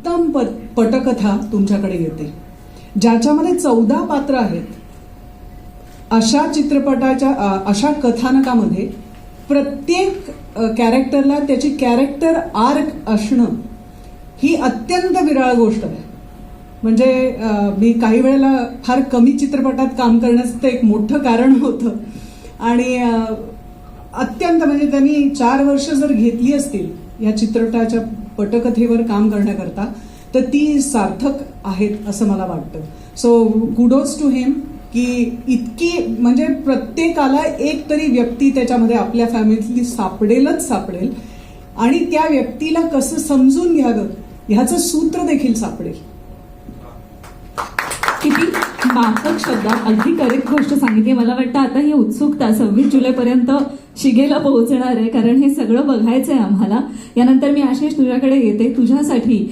उत्तम प- पटकथा तुमच्याकडे येते. ज्याच्यामध्ये चौदा पात्र आहेत अशा चित्रपटाच्या अशा कथानकामध्ये प्रत्येक कॅरेक्टरला त्याची कॅरेक्टर आर्क असणं ही अत्यंत विरळ गोष्ट आहे. म्हणजे मी काही वेळेला फार कमी चित्रपटात काम करण्याचं ते एक मोठं कारण होतं. आणि अत्यंत म्हणजे त्यांनी चार वर्ष जर घेतली असतील या चित्रपटाच्या पटकथेवर काम करण्याकरता तर ती सार्थक आहेत असं मला वाटतं. सो गुडोज टू हिम की इतकी म्हणजे प्रत्येकाला एक तरी व्यक्ती त्याच्यामध्ये आपल्या फॅमिलीतली सापडेलच सापडेल. आणि त्या व्यक्तीला कसं समजून घ्यावं ह्याचं सूत्र देखील सापडेल. किती? माफक शब्दात अगदी करेक्ट गोष्ट सांगितली. मला वाटतं आता ही उत्सुकता सव्वीस जुलैपर्यंत शिगेला पोहोचणार आहे. कारण हे सगळं बघायचं आहे आम्हाला. यानंतर मी आशिष तुझ्याकडे येते. तुझ्यासाठी